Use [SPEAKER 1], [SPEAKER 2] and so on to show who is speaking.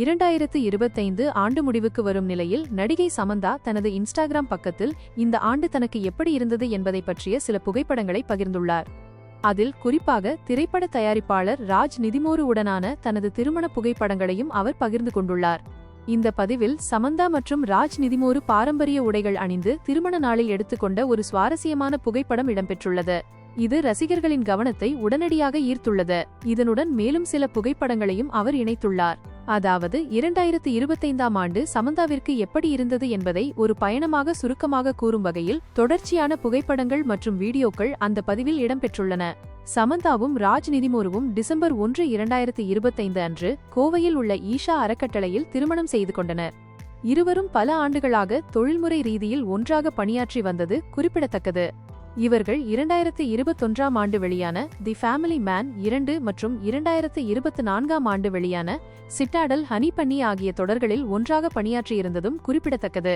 [SPEAKER 1] இரண்டாயிரத்து இருபத்தைந்து ஆண்டு முடிவுக்கு வரும் நிலையில் நடிகை சமந்தா தனது இன்ஸ்டாகிராம் பக்கத்தில் இந்த ஆண்டு தனக்கு எப்படி இருந்தது என்பதை பற்றிய சில புகைப்படங்களை பகிர்ந்துள்ளார். அதில் குறிப்பாக திரைப்பட தயாரிப்பாளர் ராஜ் நிதிமோரு உடனான தனது திருமண புகைப்படங்களையும் அவர் பகிர்ந்து கொண்டுள்ளார். இந்த பதிவில் சமந்தா மற்றும் ராஜ் நிதிமோரு பாரம்பரிய உடைகள் அணிந்து திருமண நாளில் எடுத்துக்கொண்ட ஒரு சுவாரஸ்யமான புகைப்படம் இடம்பெற்றுள்ளது. இது ரசிகர்களின் கவனத்தை உடனடியாக ஈர்த்துள்ளது. இதனுடன் மேலும் சில புகைப்படங்களையும் அவர் இணைத்துள்ளார். அதாவது இரண்டாயிரத்து இருபத்தைந்தாம் ஆண்டு சமந்தாவிற்கு எப்படி இருந்தது என்பதை ஒரு பயணமாக சுருக்கமாக கூறும் வகையில் தொடர்ச்சியான புகைப்படங்கள் மற்றும் வீடியோக்கள் அந்த பதிவில் இடம்பெற்றுள்ளன. சமந்தாவும் ராஜ் நிதிமோருவும் டிசம்பர் ஒன்று இரண்டாயிரத்து இருபத்தைந்து அன்று கோவையில் உள்ள ஈஷா அறக்கட்டளையில் திருமணம் செய்து கொண்டனர். இருவரும் பல ஆண்டுகளாக தொழில்முறை ரீதியில் ஒன்றாக பணியாற்றி வந்தது குறிப்பிடத்தக்கது. இவர்கள் இரண்டாயிரத்து இருபத்தொன்றாம் ஆண்டு வெளியான தி ஃபேமிலி மேன் இரண்டு மற்றும் இரண்டாயிரத்து இருபத்து நான்காம் ஆண்டு வெளியான சிட்டாடல் ஹனி பன்னி ஆகிய தொடர்களில் ஒன்றாக பணியாற்றியிருந்ததும் குறிப்பிடத்தக்கது.